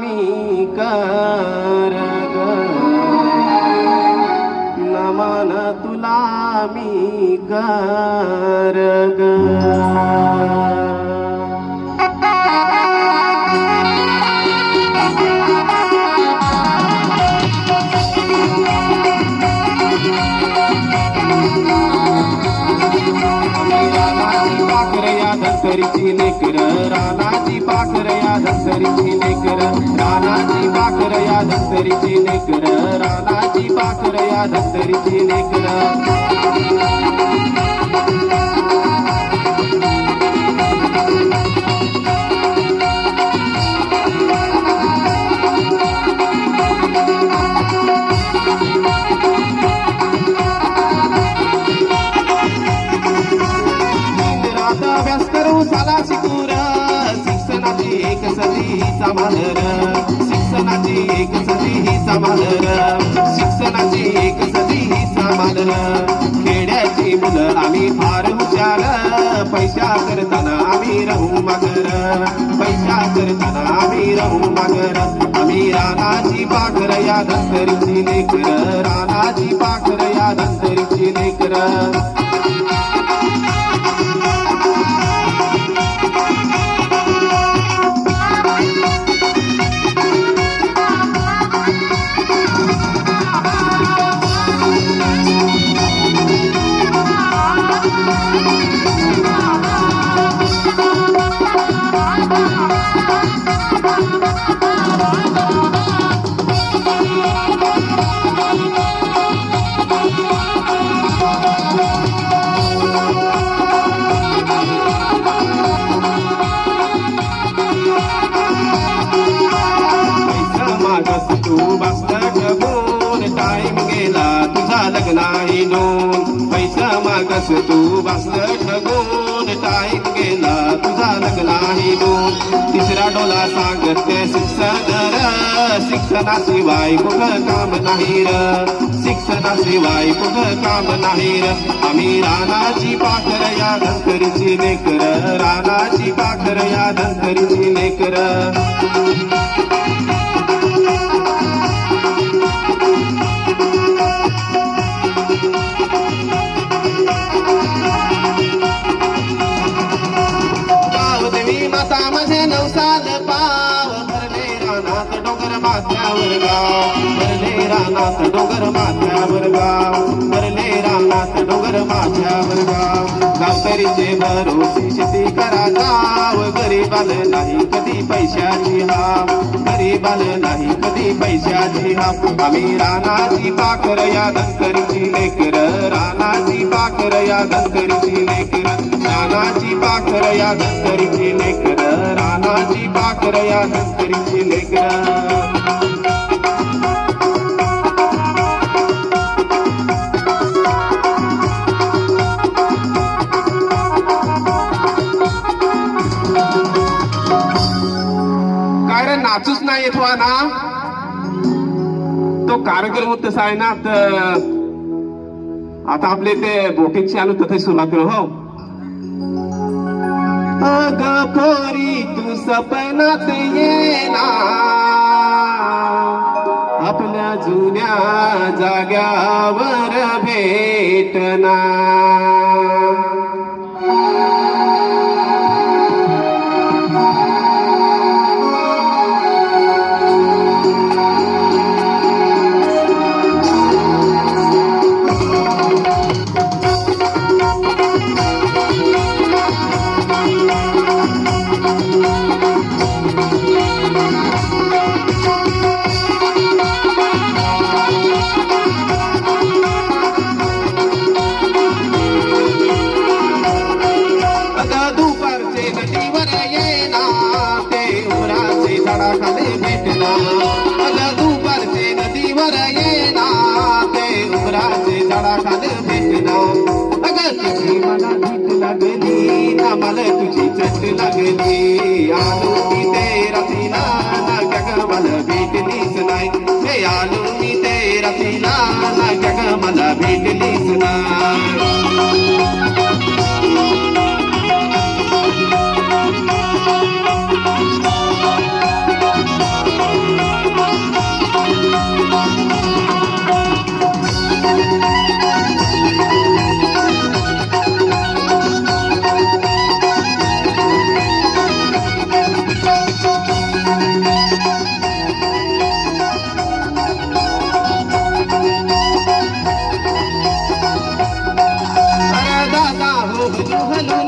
मि करग। नमन तुलामि करग। या धनकरीची लेकर रानाची पाखर या धनकरीची लेकर रानाची पाखर या धनकरीची लेकर. सदी शिक्षणाची एक सदी ही मालर शिक्षणाची एक सदी ही मालर खेड्याची मुलं आम्ही फार हुशार पैसा करताना आम्ही राहू मागर पैसा करताना आम्ही राहू मागर आम्ही रानाची पाखर या दंतरीची लेकर रानाची पाखर या दंतरीची लेकर. पैसा तू बसला ठगून गेला तुझा लग्नाही नोन पैसा मागस तू बसला ठगून तुझा लग्नाही तिसरा डोला सांगते शिक्षण शिक्षणाशिवाय कुठ काम नाही र. शिक्षणाशिवाय कुठ काम नाही र. आम्ही रानाची पाखर या धनकरीची लेकर रानाची पाखर या धनकरीची लेकर रामनाथ डोंगर माथ्यावर गाव. भरले रामनाथ डोंगर माथ्यावर गाव. गावकरीचे भरोसे शेती करा गाव गरीबाल नाही कधी पैशाची हाव. गरीबाल नाही कधी पैशाची हाव. आम्ही रानाची पाखर या धनकरीची लेकर. रानाची पाखर या धनकरीची लेकर. रानाची पाखर या धनकरीची लेकर. रानाची पाखर या धनकरीची लेकर. नाचूच नाही येत ना तो कार्यक्रम तसा आहे ना तर आता आपले ते बोटीचे आलो तथे सुरुवात हो. अग पोरी तू सपनात येना आपल्या जुन्या जाग्यावर भेटना तुझी चट लागली. आलो ना गग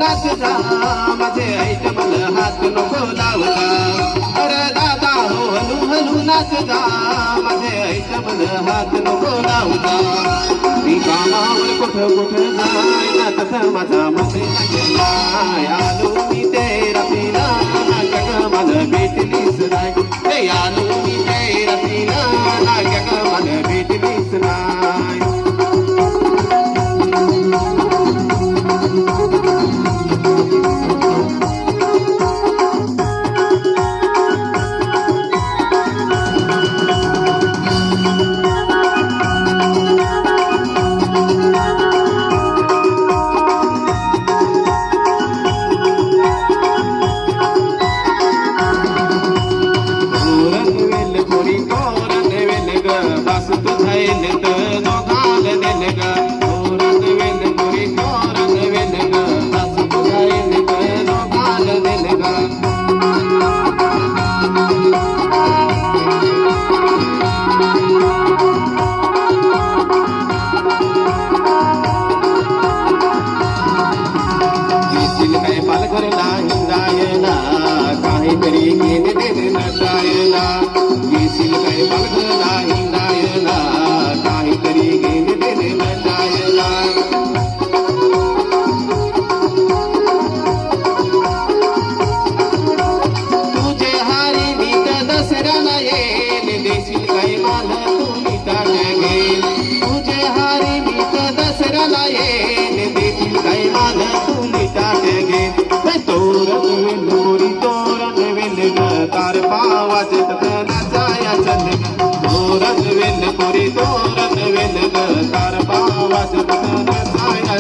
नाच माझे हात नको लावता अर दादा हो हलू जा. माझे ऐक हात नको लावता मी कामावर कुठं कुठं आलो मी ते रतीला नाटक मला भेटलीच नाही. आलो मी ते रतीला नाटक मला भेटलीच नाही.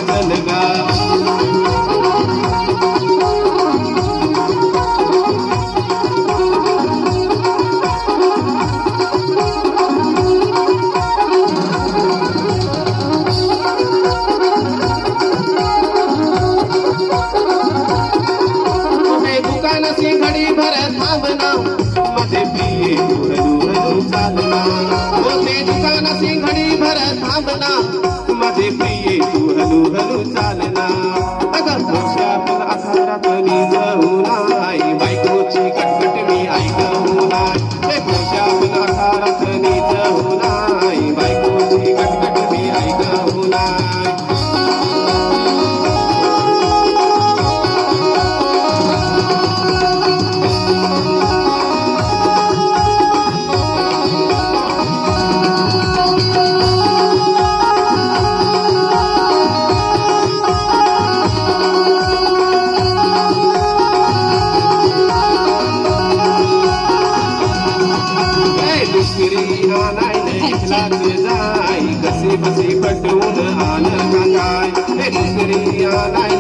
चलगा la वाचला जाय कसे बसे पटवून आलं काय हे दुसरी आलाय